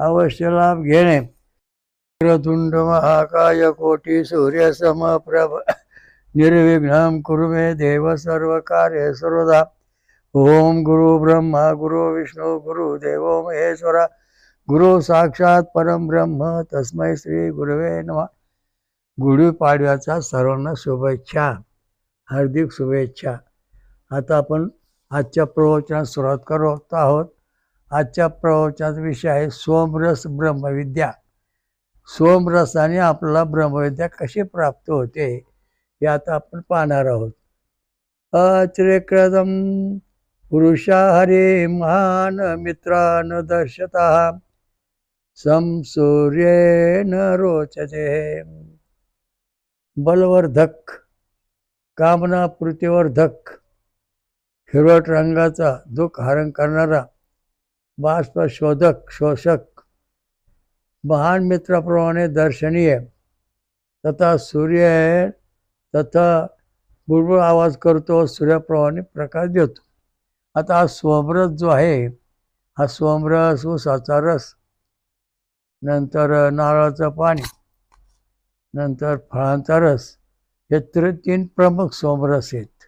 अवश्य लाभ घेणे. तुंड महाकाय कोटी सूर्य समप्रभ निर्विघ्नं कुरु मे देव सर्व कार्य सर्वदा ओम गुरु ब्रह्मा गुरु विष्णू गुरु देव महेश्वरा. गुरु साक्षात परम ब्रह्म तस्मै श्री गुरुवे नम. गुढीपाडव्याचा सर्वांना शुभेच्छा. हार्दिक शुभेच्छा. आता आपण आजच्या प्रवचनात सुरुवात करत आहोत. आजच्या प्रवचनाचा विषय आहे सोमरस ब्रह्मविद्या. सोमरसाने आपल्याला ब्रह्मविद्या कशी प्राप्त होते हे आता आपण पाहणार आहोत. अचिरेक्रदम पुरुषा हरे महान मित्रान दर्शता समसूर्येन रोचते. बलवर्धक कामना पृथ्वीवर्धक हिरवट रंगाचा दुःख हरण करणारा बाष्प शोधक शोषक महान मित्राप्रमाणे दर्शनीय. तथा सूर्य आहे तथा बुळबुळ आवाज करतो सूर्याप्रमाणे प्रकाश देतो. आता हा स्वमरस जो आहे हा सोमरस ऊसाचा रस नंतर नारळाचं पाणी नंतर फळांचा रस हे तर तीन प्रमुख सोमरस आहेत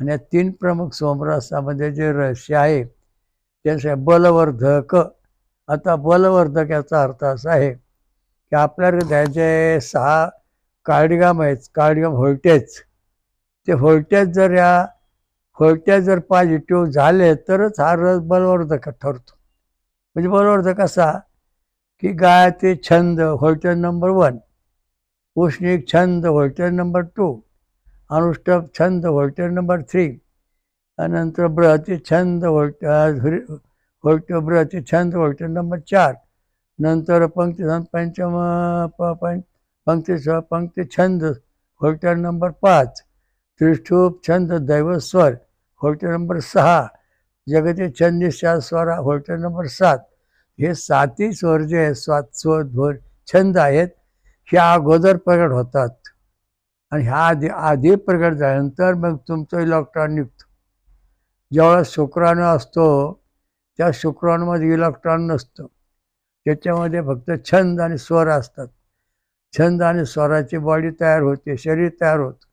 आणि या तीन प्रमुख सोमरसामध्ये जे रहस्य आहे त्यांचे बलवर्धक. आता बलवर्धक याचा अर्थ असा आहे की आपल्या द्यायचे सहा कार्डिगाम आहेत कार्डिगाम व्होल्टेज. ते व्होल्टेज जर या व्होल्टेज जर पॉझिटिव्ह झाले तरच हा रस बलवर्धक ठरतो. म्हणजे बलवर्धक असा की गायत्री छंद व्होल्टेज नंबर वन उष्णिक छंद व्होल्टेज नंबर टू अनुष्टप छंद व्होल्टेज नंबर थ्री नंतर बृहती छंद व्होल्ट व्होल्ट बृहती छंद व्होल्टेज नंबर चार. नंतर पंक्ती पंचम प पंच पंक्ती पंक्ती छंद व्होल्टेज नंबर पाच. त्रिष्ठूप छंद दैवस्वर व्होल्टेज नंबर सहा. जगती छंदिशा स्वरा व्होल्टेज नंबर सात. हे सातही स्वर जे आहेत स्वात स्वर ध्वर छंद आहेत हे अगोदर प्रगट होतात. आणि ह्या आधी आधी प्रगट झाल्यानंतर मग तुमचं इलेक्ट्रॉन निघतो. ज्यावेळेस शुक्राणू असतो त्या शुक्राणूमध्ये इलेक्ट्रॉन नसतं. त्याच्यामध्ये फक्त छंद आणि स्वर असतात. छंद आणि स्वराची बॉडी तयार होते शरीर तयार होतं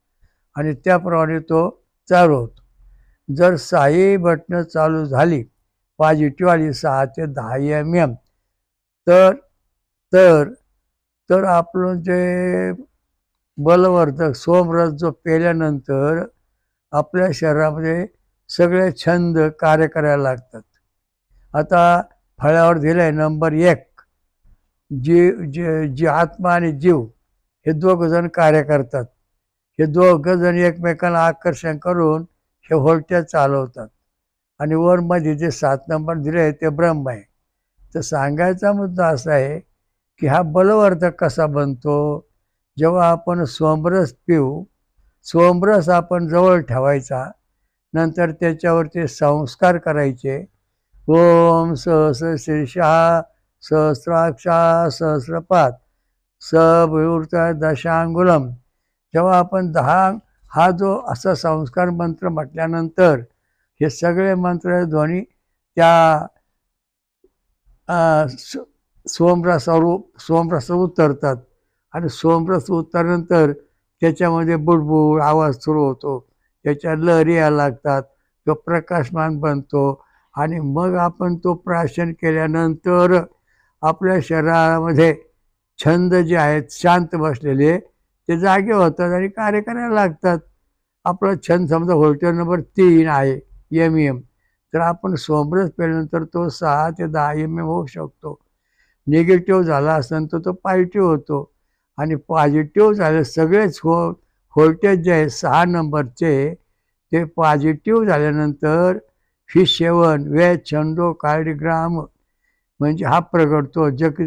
आणि त्याप्रमाणे तो चालू होतो. जर सहाही बटणं चालू झाली पॉझिटिव्ह आली सहा ते दहा एम एम तर तर तर आपलं जे बलवर्धक सोमरस जो पेल्यानंतर आपल्या शरीरामध्ये सगळे छंद कार्य करायला लागतात. आता फळ्यावर दिलं आहे नंबर एक जीव जे जी आत्मा आणि जीव हे दोघं जण कार्य करतात. हे दोघं जण एकमेकांना आकर्षण करून हे होलट्या चालवतात. आणि वरमध्ये जे सात नंबर दिले आहे ते ब्रह्म आहे. तर सांगायचा मुद्दा असा आहे की हा बलवर्धक कसा बनतो? जेव्हा आपण सोमरस पिऊ सोमरस आपण जवळ ठेवायचा नंतर त्याच्यावरती संस्कार करायचे. ओम सहस्र शीर्षा सहस्राक्षा सहस्रपात सभूर्त दशांगुलम. जेव्हा आपण दहा हा जो असा संस्कार मंत्र म्हटल्यानंतर हे सगळे मंत्र ध्वनी त्या सोमरसावर सोमरस उतरतात. आणि सोमरस उतरल्यानंतर त्याच्यामध्ये बुडबुड आवाज सुरू होतो. त्याच्या लहरी लागतात तो प्रकाशमान बनतो आणि मग आपण तो प्राशन केल्यानंतर आपल्या शरीरामध्ये छंद जे आहेत शांत बसलेले ते जागे होतात आणि कार्य करायला लागतात. आपला छंद समजा व्होल्टेज नंबर तीन आहे एम एम तर आपण सोमरस पेल्यानंतर तो सहा ते दहा एम एम होऊ शकतो. निगेटिव्ह झाला असेल तर तो पॉझिटिव्ह होतो. आणि पॉझिटिव्ह झाले सगळेच हो व्होल्टेज जे आहे सहा नंबरचे ते पॉझिटिव्ह झाल्यानंतर फिश सेवन वे छंदो कार्डिग्राम म्हणजे हा प्रगटतो जग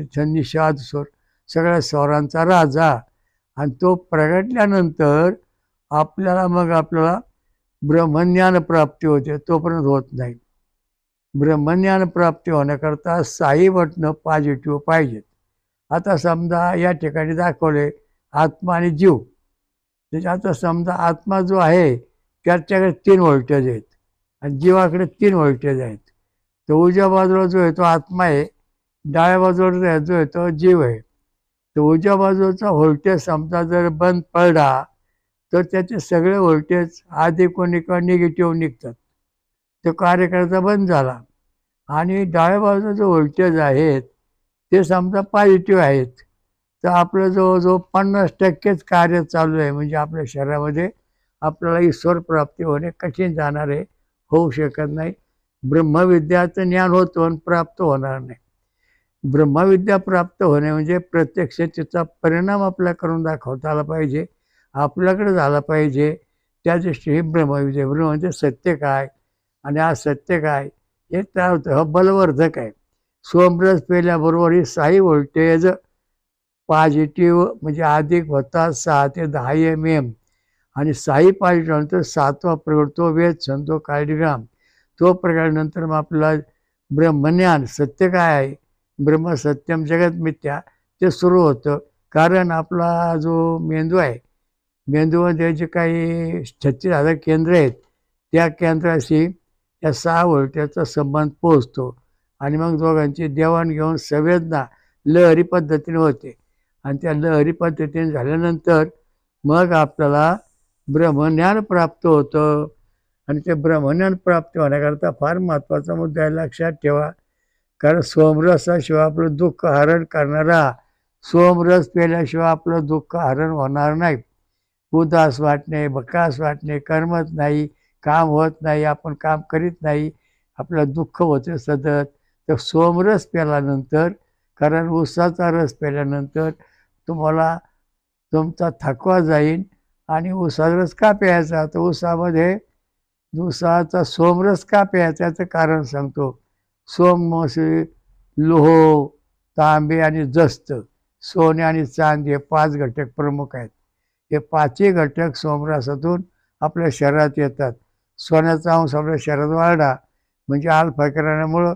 शाद स्वर सगळ्या स्वरांचा राजा. आणि तो प्रगटल्यानंतर आपल्याला मग आपल्याला ब्रह्मज्ञान प्राप्ती होते तोपर्यंत होत नाही. ब्रह्मज्ञान प्राप्ती होण्याकरता साई बटणं पॉझिटिव्ह पाहिजेत. आता समजा या ठिकाणी दाखवले आत्मा आणि जीव. त्याच्या आता समजा आत्मा जो आहे त्याच्याकडे तीन व्होल्टेज आहेत आणि जीवाकडे तीन व्होल्टेज आहेत. तर उजव्या बाजूला जो आहे तो आत्मा आहे डाव्या बाजूला जो आहे तो जीव आहे. तर उजव्या बाजूचा व्होल्टेज समजा जर बंद पडला तर त्याचे सगळे व्होल्टेज आधी कोणी किंवा निगेटिव्ह निघतात. तो कार्यकर्ता बंद झाला. आणि डाव्या बाजूचा जो व्होल्टेज आहेत ते समजा पॉझिटिव्ह आहेत. तर आपलं जवळजवळ पन्नास टक्केच कार्य चालू आहे. म्हणजे आपल्या शरीरामध्ये आपल्याला ईश्वर प्राप्ती होणे कठीण जाणार आहे होऊ शकत नाही. ब्रह्मविद्याचं ज्ञान होतो आणि प्राप्त होणार नाही. ब्रह्मविद्या प्राप्त होणे म्हणजे प्रत्यक्ष तिचा परिणाम आपल्या करून दाखवता आला पाहिजे आपल्याकडे झाला पाहिजे. त्या दृष्टीने ब्रह्मविद्या ब्रह्म म्हणजे सत्य काय? आणि आज सत्य काय? हे काय होतं? हा बलवर्धक आहे. सोमरस पेल्याबरोबर ही साई व्होल्टेज पॉझिटिव्ह म्हणजे अधिक होता सहा ते दहा एम एम आणि साई पॉझिटिव्ह नंतर सातवा प्रगट तो वेद संतो कार्डिग्राम तो प्रकारानंतर मग आपला ब्रह्मज्ञान सत्य काय आहे? ब्रह्म सत्यम जगत मिथ्या ते सुरू होतं. कारण आपला जो मेंदू आहे मेंदूमध्ये जे काही छत्तीस हजार केंद्र आहेत त्या केंद्राशी त्या सहा व्होल्टेजचा संबंध पोहोचतो. आणि मग दोघांची देवाणघेवाण संवेदना लहरी पद्धतीने होते. आणि त्या लहरी पद्धतीने झाल्यानंतर मग आपल्याला ब्रह्मज्ञान प्राप्त होतं. आणि ते ब्रह्मज्ञान प्राप्त होण्याकरता फार महत्त्वाचा मुद्दा आहे लक्षात ठेवा. कारण सोमरसाशिवाय आपलं दुःख हरण करणारा सोमरस पेल्याशिवाय आपलं दुःख हरण होणार नाही. उदास वाटणे बकास वाटणे करमत नाही काम होत नाही आपण काम करीत नाही आपलं दुःख होते सतत. तर सोमरस प्याल्यानंतर कारण उसाचा रस प्याल्यानंतर तुम्हाला तुमचा थकवा जाईल आणि उसाचा रस का प्यायचा? तर उसामध्ये उसाचा सोमरस का प्यायचा याचं कारण सांगतो. सोम म्हणजे लोह तांबे आणि जस्त सोने आणि चांदी हे पाच घटक प्रमुख आहेत. हे पाचही घटक सोमरसातून आपल्या शरीरात येतात. सोन्याचा अंश आपल्या शरीरात वाढला म्हणजे आल करण्यामुळं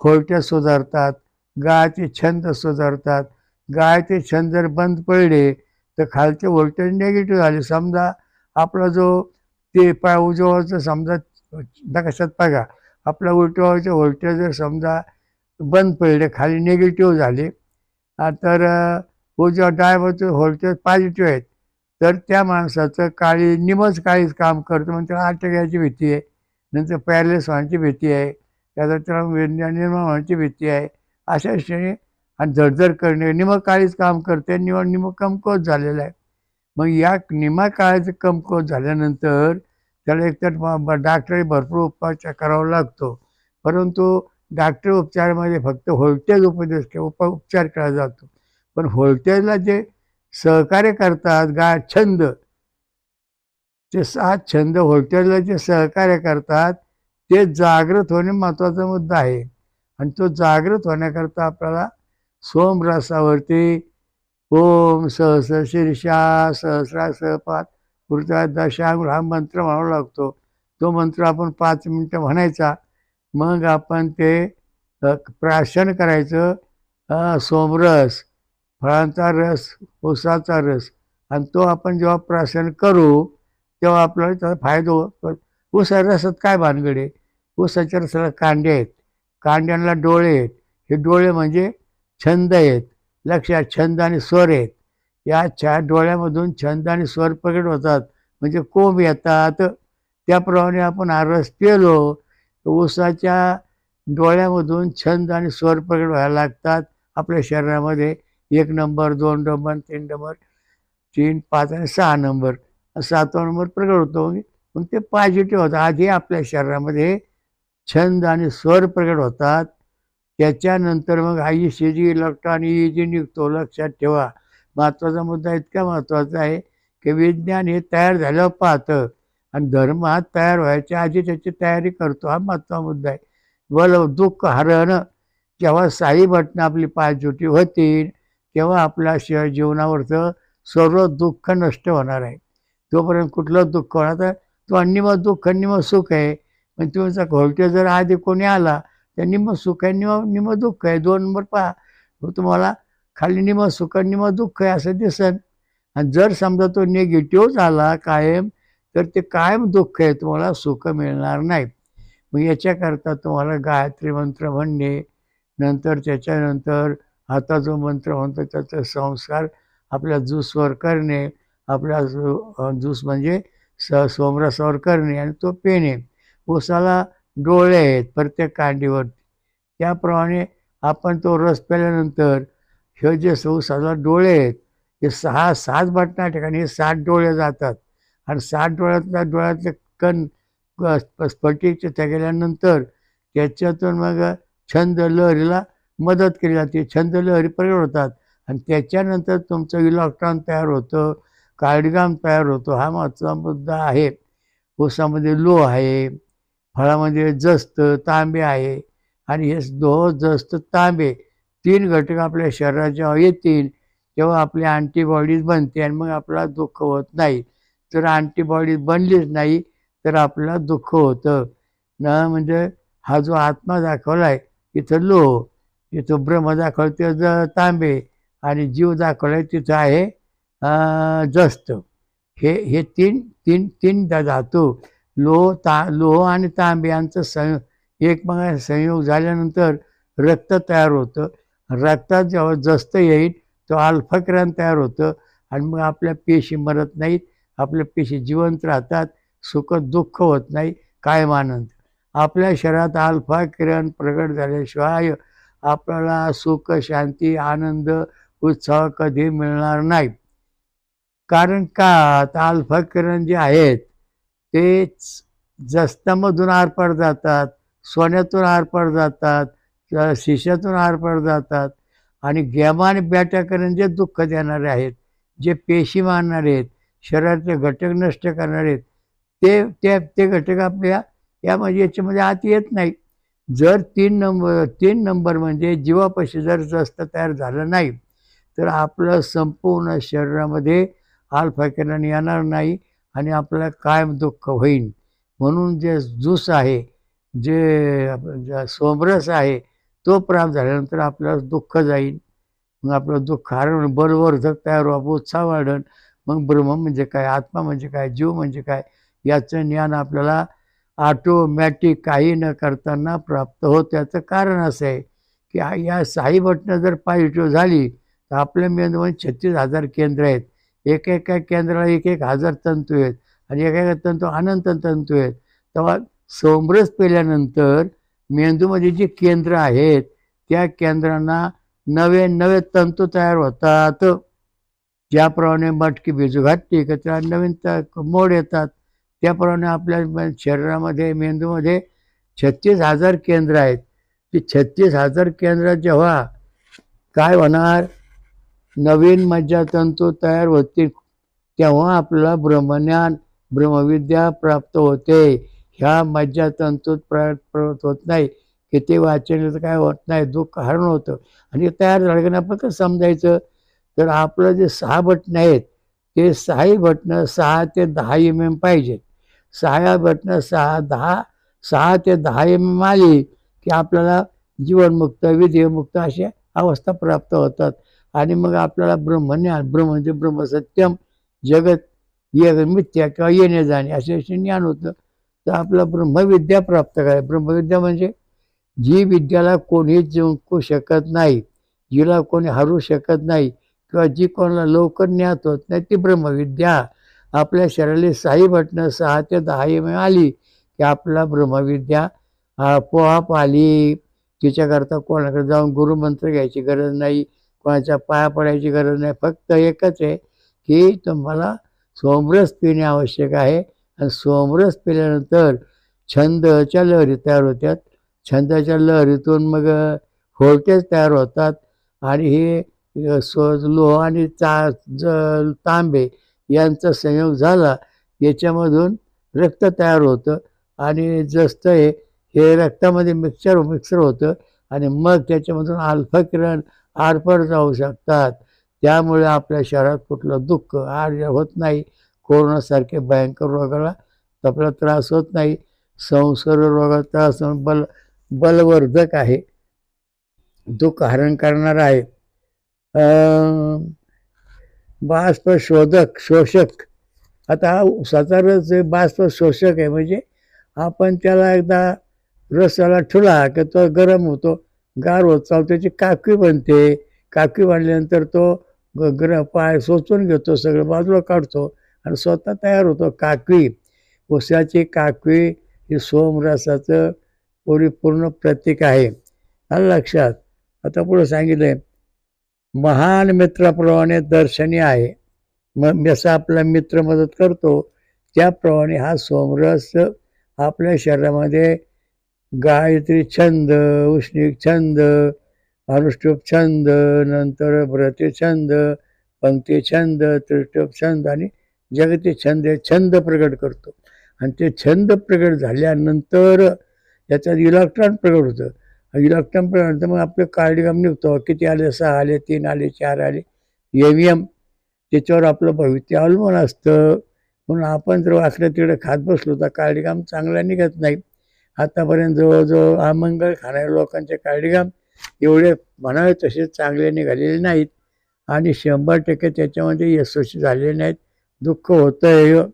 व्होल्टेज सुधारतात गायचे छंद सुधारतात गायचे छंद जर बंद पडले तर खालचे व्होल्टेज निगेटिव्ह झाले. समजा आपला जो ते पाय उजवाचं समजा नकाशात बघा आपला उलटवाचे व्होल्टेज जर समजा बंद पडले खाली निगेटिव्ह झाले तर उजव्या डायबाचं व्होल्टेज पॉझिटिव्ह आहेत. तर त्या माणसाचं काळी निमच काळीच काम करतं. म्हणजे त्याला आटक्याची भीती आहे. नंतर पॅरलेस होण्याची भीती आहे. त्याचा त्याला निर्माण होण्याची भीती आहे. अशा श्रेणी आणि झडझड करणे निम काळीच काम करते निम निम कमकोत झालेलं आहे. मग या निमा काळाचं कमकोत झाल्यानंतर त्याला एकतर डॉक्टरी भरपूर उपचार करावा लागतो. परंतु डॉक्टर उपचारामध्ये फक्त व्होल्टेज उपदेश किंवा उप उपचार केला जातो. पण व्होल्टेजला जे सहकार्य करतात गा छंद ते सात छंद व्होल्टेजला जे सहकार्य करतात ते जागृत होणे महत्त्वाचा मुद्दा आहे. आणि तो जागृत होण्याकरता आपल्याला सोमरसावरती ओम सहस्र शीर्षा सहस्रा सहपात पुढचा दशांग हा मंत्र म्हणावा लागतो. तो मंत्र आपण पाच मिनटं म्हणायचा. मग आपण ते प्राशन करायचं. सोमरस फळांचा रस ऊसाचा रस आणि तो आपण जेव्हा प्राशन करू तेव्हा आपल्याला त्याचा फायदा हो ऊसा रसात काय भानगडे ऊसाच्या रसाला कांडे आहेत. कांड्यांना डोळे आहेत. हे डोळे म्हणजे छंद आहेत. लक्षात छंद आणि स्वर आहेत. या चार डोळ्यामधून छंद आणि स्वर प्रकट होतात. म्हणजे कोंब येतात. त्याप्रमाणे आपण आरस पेलो ऊसाच्या डोळ्यामधून छंद आणि स्वर प्रकट व्हायला लागतात. आपल्या शरीरामध्ये एक नंबर दोन नंबर तीन नंबर तीन पाच आणि सहा नंबर सातवा नंबर प्रकट होतो. मग ते पॉझिटिव्ह होतं आधी आपल्या शरीरामध्ये छंद आणि स्वर प्रकट होतात. त्याच्यानंतर मग आई सी जी आणि ई जी निघतो लक्षात ठेवा. महत्त्वाचा मुद्दा इतका महत्त्वाचा आहे की विज्ञान हे तयार झालं पाहतं. आणि धर्म हा तयार व्हायच्या आधी त्याची तयारी करतो हा महत्त्वाचा मुद्दा आहे. बल दुःख हरण जेव्हा साई बटणं आपली पायजुटी होतील तेव्हा आपल्या शि जीवनावरचं सर्व दुःख नष्ट होणार आहे. तोपर्यंत कुठलं दुःख होणार? तर तो निम दुःख निम सुख आहे. पण तुमचा घोलटे जर आधी कोणी आला त्या निम सुख आहे निम निम दुःख आहे. दोन नंबर पहा. हो तुम्हाला खाली निम सुख निम दुःख आहे असं दिसन. आणि जर समजा तो निगेटिव्ह झाला कायम तर ते कायम दुःख आहे तुम्हाला सुख मिळणार नाही. मग याच्याकरता तुम्हाला गायत्री मंत्र म्हणणे नंतर त्याच्यानंतर आता जो मंत्र म्हणतो त्याचा संस्कार आपल्या ज्यूसवर करणे आपल्या ज्यूस म्हणजे स सोमरसावर करणे आणि तो पेणे. उसाला डोळे आहेत प्रत्येक कांडीवरती. त्याप्रमाणे आपण तो रस प्याल्यानंतर हे जे साधारण डोळे आहेत हे सहा सात बटना ठिकाणी हे सात डोळे जातात. आणि सात डोळ्यातल्या डोळ्यातले कण स्फटिक त्या गेल्यानंतर त्याच्यातून मग छंद लहरीला मदत केली जाते. छंद लहरी प्रगट होतात. आणि त्याच्यानंतर तुमचं इलेक्ट्रॉन तयार होतं कार्डगाम तयार होतो. हा महत्त्वाचा मुद्दा आहे. ऊसामध्ये लो आहे. फळामध्ये जस्त तांबे आहे आणि हे दो जस्त तांबे तीन घटक आपल्या शरीरात जेव्हा येतील तेव्हा आपली अँटीबॉडीज बनते आणि मग आपल्याला दुःख होत नाही. तर अँटीबॉडीज बनलीच नाही तर आपल्याला दुःख होतं. न म्हणजे हा जो आत्मा दाखवला आहे इथं लोह इथं ब्रह्म दाखवलं ते ज तांबे आणि जीव दाखवला तिथं आहे जस्त. हे हे तीन तीन तीन धातू. लोह ता लोह आणि तांबे यांचं सं एकमेकांचा संयोग झाल्यानंतर रक्त तयार होतं. रक्तात जेव्हा जस्त येईल तो अल्फाकिरण तयार होतं आणि मग आपल्या पेशी मरत नाहीत. आपल्या पेशी जिवंत राहतात. सुख दुःख होत नाही. कायम आनंद. आपल्या शरीरात अल्फा किरण प्रगट झाल्याशिवाय आपल्याला सुख शांती आनंद उत्साह कधी मिळणार नाही. कारण का? आता अल्फा किरण जे आहेत तेच जस्तामधून आरपार जातात सोन्यातून आरपार जातात शिशातून आरपार जातात आणि गेमा आणि बॅटाकरण जे दुःख देणारे आहेत जे पेशी मारणारे आहेत शरीरातले घटक नष्ट करणारे आहेत ते ते ते घटक आपल्या या म्हणजे याच्यामध्ये आत येत नाही. जर तीन नंबर तीन नंबर म्हणजे जीवापाशी जर जास्त तयार झालं नाही तर आपलं संपूर्ण शरीरामध्ये आलफाकिरण येणार नाही आणि आपल्याला कायम दुःख होईल म्हणून जे जूस आहे जे सोमरस आहे तो प्राप्त झाल्यानंतर आपल्याला दुःख जाईल मग आपलं दुःख हरण बरोबर तयार व्हावं उत्साह वाढण मग ब्रह्म म्हणजे काय आत्मा म्हणजे काय जीव म्हणजे काय याचं ज्ञान आपल्याला ऑटोमॅटिक काही न करताना प्राप्त होत. त्याचं कारण असं आहे की या साई बटणं जर पॉझिटिव्ह झाली तर आपल्या मेंदूमध्ये म्हणजे छत्तीस हजार केंद्र आहेत. एक एका केंद्राला एक एक हजार तंतू आहेत आणि एका एका तंतू अनंत तंतू आहेत. तेव्हा सोमरस पेल्यानंतर मेंदूमध्ये जी केंद्र आहेत त्या केंद्रांना नवे नवे तंतू तयार होतात. ज्याप्रमाणे मटकी भिजू घातली की त्याला नवीन त मोड येतात. त्याप्रमाणे आपल्या शरीरामध्ये मेंदूमध्ये छत्तीस हजार केंद्र आहेत. ती छत्तीस हजार केंद्र जेव्हा काय होणार? नवीन मज्जातंतू तयार होतील तेव्हा आपल्याला ब्रह्मज्ञान ब्रह्मविद्या प्राप्त होते. ह्या मज्जातंतूत प्रवत होत नाही. किती वाचन काय होत नाही दुःख हरण होतं. आणि तयार झालं की आपण कसं समजायचं? तर आपलं जे सहा बटणं आहेत ते सहाही बटणं सहा ते दहा एम एम पाहिजेत सहा बटणं सहा दहा सहा ते दहा एम एम आली की आपल्याला जीवनमुक्त विधेयमुक्त अशा अवस्था प्राप्त होतात. आणि मग आपल्याला ब्रह्मज्ञान ब्रह्म म्हणजे ब्रह्मसत्यम जगत मिथ्या किंवा येणे जाणे असे असे ज्ञान होतं. तर आपला ब्रह्मविद्या प्राप्त कराय ब्रह्मविद्या म्हणजे जी विद्याला कोणी जिंकू शकत नाही जिला कोणी हरू शकत नाही किंवा जी कोणाला लवकर ज्ञात होत नाही ती ब्रह्मविद्या. आपल्या शरीराला साई बटणं सहा ते दहा एम आली की आपला ब्रह्मविद्या आपोआप आली. तिच्याकरता कोणाकडे जाऊन गुरुमंत्र घ्यायची गरज नाही. कोणाच्या पाया पडायची गरज नाही. फक्त एकच आहे की तुम्हाला सोमरस पिणे आवश्यक आहे. आणि सोमरस पिल्यानंतर छंदच्या लहरी तयार होतात. छंदाच्या लहरीतून मग होळकेच तयार होतात. आणि हे सो लोह आणि चा ज तांबे यांचा संयोग झाला याच्यामधून रक्त तयार होतं. आणि जस्त हे हे रक्तामध्ये मिक्सर मिक्सर होतं. आणि मग त्याच्यामधून अल्फा किरण आरपार जाऊ शकतात. त्यामुळे आपल्या शहरात कुठलं दुःख आर होत नाही. कोरोनासारखे भयंकर रोगाला आपला त्रास होत नाही. संसर्ग रोगाचा त्रास बल बलवर्धक आहे. दुःख हरण करणार आहे. बाष्प शोधक शोषक. आता हा स्वतःच बाष्प शोषक आहे. म्हणजे आपण त्याला एकदा रसाला ठुला की तो गरम होतो. गार होत चालतो त्याची काकवी बनते. काकवी बनल्यानंतर तो ग्र पाय सोचून घेतो सगळं बाजूला काढतो आणि स्वतः तयार होतो. काकवी उसाची काकवी ही सोमरसाचं परिपूर्ण प्रतीक आहे. आलं लक्षात? आता पुढं सांगितलंय. महान मित्राप्रमाणे दर्शनी आहे. मग जसा आपला मित्र मदत करतो त्याप्रमाणे हा सोमरस आपल्या शरीरामध्ये गायत्री छंद उष्णिक छंद अनुष्टुप छंद नंतर व्रती छंद पंक्ती छंद त्रिष्टुप छंद आणि जगती छंद हे छंद प्रगट करतो. आणि ते छंद प्रगट झाल्यानंतर याच्यात इलेक्ट्रॉन प्रगट होतं. इलेक्ट्रॉन प्रगट होतं मग आपलं कार्डिगम निघतो. किती आले? सहा आले तीन आले चार आले. एम एम त्याच्यावर आपलं भविष्य अवलंबून असतं. म्हणून आपण जर वाकड्या तिकडे खात बसलो तर कार्डिगाम चांगला निघत नाही. आतापर्यंत जवळजवळ आमंगळ खाणाऱ्या लोकांचे कार्डिगाम एवढे म्हणावे तसे चांगले निघालेले नाहीत. आणि शंभर टक्के त्याच्यामध्ये यशस्वी झालेले नाहीत. दुःख होतं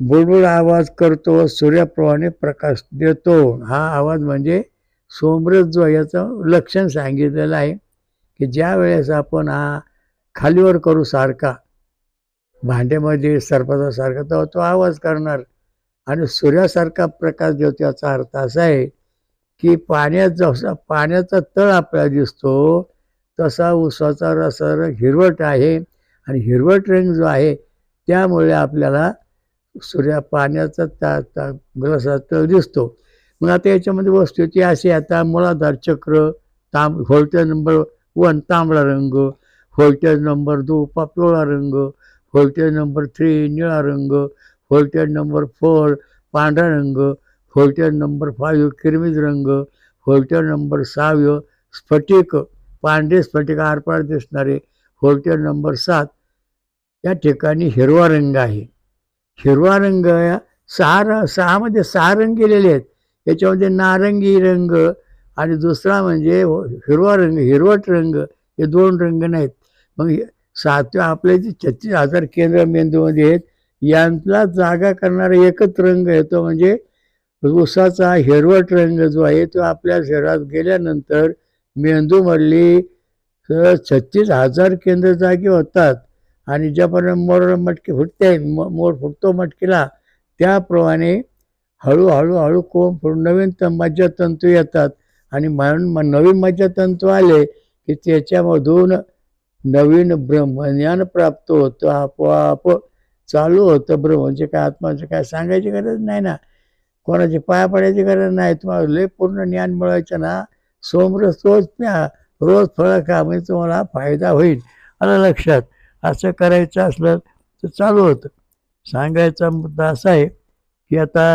बुडबुड आवाज करतो सूर्याप्रमाणे प्रकाश देतो. हा आवाज म्हणजे सोमरस जो याचं लक्षण सांगितलेलं आहे की ज्या वेळेस आपण हा खालीवर करू सारखा भांड्यामध्ये सरपता सारखा तो आवाज करणार. आणि सूर्यासारखा प्रकाश देतो याचा अर्थ असा आहे की पाण्यात जसा पाण्याचा तळ आपल्याला दिसतो तसा उसाचा रसा हिरवट आहे. आणि हिरवट रंग जो आहे त्यामुळे आपल्याला सूर्या पाण्याचा ता ता ग्लासात तळ दिसतो. मग आता याच्यामध्ये वस्तू ती अशी आहे, आता मुळाधार चक्र तांब व्होल्टेज नंबर वन तांबडा रंग होल्टेज नंबर दो पिवळा रंग होल्टेज नंबर थ्री निळा रंग व्होल्टेज नंबर फोर पांढरा रंग व्होल्टेज नंबर फाईव्ह किरमिज रंग व्होल्टेज नंबर सहाव्य स्फटिक पांढरे स्फटिक आरपार दिसणारे व्होल्टेज नंबर सात. या ठिकाणी हिरवा रंग आहे. हिरवा रंग या सहा र सहामध्ये सहा रंग गेलेले आहेत. याच्यामध्ये नारंगी रंग आणि दुसरा म्हणजे हिरवा रंग हिरवट रंग हे दोन रंग नाहीत. मग सातव्या आपले जे छत्तीस हजार केंद्र मेंदूमध्ये आहेत. यांतला जागा करणारा एकच रंग येतो म्हणजे उसाचा हिरवट रंग जो आहे तो आपल्या शरीरात गेल्यानंतर मेंदूमधली छत्तीस हजार केंद्र जागी होतात आणि ज्याप्रमाणे मोर मटके फुटते मोर फुटतो मटकीला त्याप्रमाणे हळूहळू हळू कोंब फुटून नवीन त मज्जातंतू येतात. आणि म्हणून म नवीन मज्जातंतू आले की त्याच्यामधून नवीन ब्रह्मज्ञान प्राप्त होतं आपोआप चालू होतं ब्रह्मचे म्हणजे काय आत्माचे काय सांगायची गरज नाही ना. कोणाची पाया पडायची गरज नाही. तुम्हाला लय पूर्ण ज्ञान मिळवायचं ना. सोमरस रोज प्या रोज फळं खा म्हणजे तुम्हाला फायदा होईल. आलं लक्षात? असं करायचं असलं तर चालू होतं. सांगायचा मुद्दा असा आहे की आता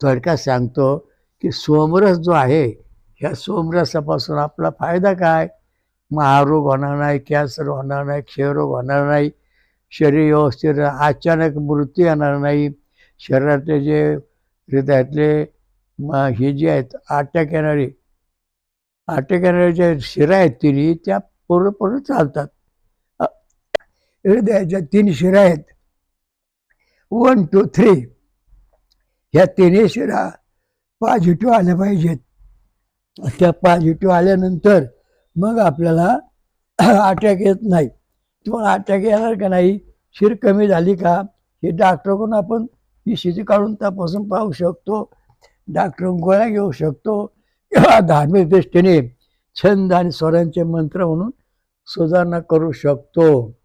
थोडक्यात सांगतो की सोमरस जो आहे ह्या सोमरसापासून आपला फायदा काय? महारोग होणार नाही कॅन्सर होणार नाही क्षयरोग होणार नाही. शरीर व्यवस्थित अचानक मृत्यू येणार नाही. शरीरातले जे हृदयातले हे जे आहेत अटॅक येणारे अटॅक येणारे ज्या शिरा आहेत तिन्ही त्या पूर्णपूर्ण चालतात. हृदयाच्या तीन शिरा आहेत. वन टू थ्री ह्या तिन्ही शिरा पॉझिटिव्ह आल्या पाहिजेत. त्या पॉझिटिव्ह आल्यानंतर मग आपल्याला अटॅक येत नाही. तुम्हाला अटॅक येणार का नाही? शिर कमी झाली का? हे डॉक्टरकडून आपण ही शिजी काढून तपासून पाहू शकतो. डॉक्टर गोळ्या घेऊ शकतो. किंवा धार्मिक दृष्टीने छंद आणि स्वरांचे मंत्र म्हणून सुधारणा करू शकतो.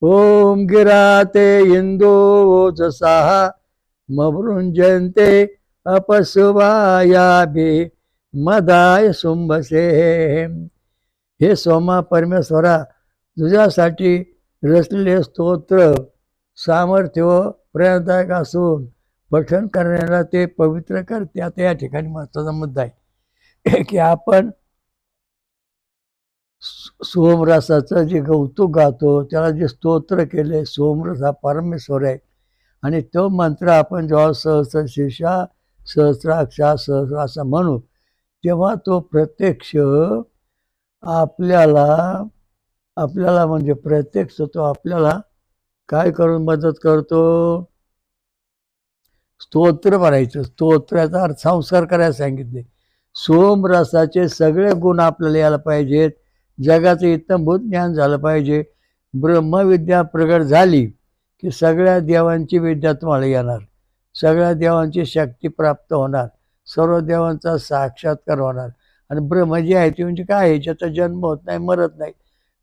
ओम गिरा ते इंदो जसा मृंजंते अपसुवाया बे मदाय सुंभसे हे सोमा परमेश्वरा तुझ्यासाठी रचलेले स्तोत्र सामर्थ्य व प्रेरणादायक असून पठण करण्याला ते पवित्र करते. आता या ठिकाणी महत्त्वाचा मुद्दा आहे की आपण सोमरसाचं जे कौतुक गातो त्याला जे स्तोत्र केले सोमरस हा परमेश्वर आहे. आणि तो मंत्र आपण जेव्हा सहस्र शीर्षा सहस्राक्षा सहस्र असं म्हणू तेव्हा तो प्रत्यक्ष आपल्याला आपल्याला म्हणजे प्रत्यक्ष तो आपल्याला काय करून मदत करतो? स्तोत्र भरायचं स्तोत्राचा अर्थ संस्कार करायला सांगितले. सोमरसाचे सगळे गुण आपल्याला यायला पाहिजेत. जगाचं इतंभूत ज्ञान झालं पाहिजे. ब्रह्मविद्या प्रगट झाली की सगळ्या देवांची विद्या तुम्हाला येणार. सगळ्या देवांची शक्ती प्राप्त होणार. सर्व देवांचा साक्षात्कार होणार. आणि ब्रह्म जे आहे ते म्हणजे काय? आहे ज्याचा जन्म होत नाही मरत नाही.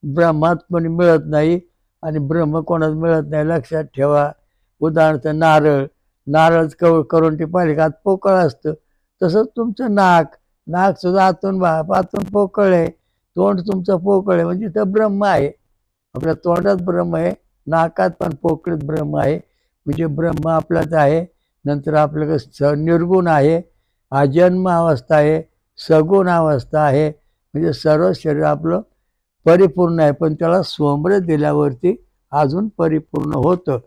ब्रह्मात कोणी मिळत नाही आणि ब्रह्म कोणाच मिळत नाही लक्षात ठेवा. उदाहरणार्थ नारळ. नारळ कव करून पालिकात पोकळ असतं. तसंच तुमचं नाक. नाक सुद्धा आतून बा आतून पोकळ आहे. तोंड तुमचं पोकळ आहे. म्हणजे इथं ब्रह्म आहे. आपल्या तोंडात ब्रह्म आहे. नाकात पण पोकळीत ब्रह्म आहे. म्हणजे ब्रह्म आपलाच आहे. नंतर आपलं स निर्गुण आहे. अजन्म अवस्था आहे. सगुण अवस्था आहे. म्हणजे सर्व शरीर आपलं परिपूर्ण आहे पण त्याला सोमरस दिल्यावरती अजून परिपूर्ण होतं.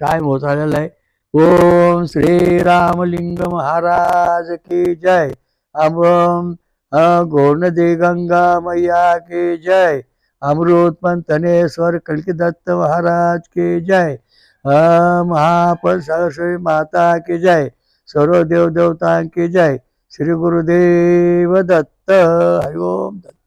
टाईम होत आलेला आहे. ओम श्री रामलिंग महाराज की जय. अम दे गंगा मैया की जय. अमृत पंथनेश्वर कलकी दत्त महाराज की जय. महापद सरस्वती माता की जय. सर्व देव देवता की जय. श्री गुरुदेव दत्त. हरिओम दत्त.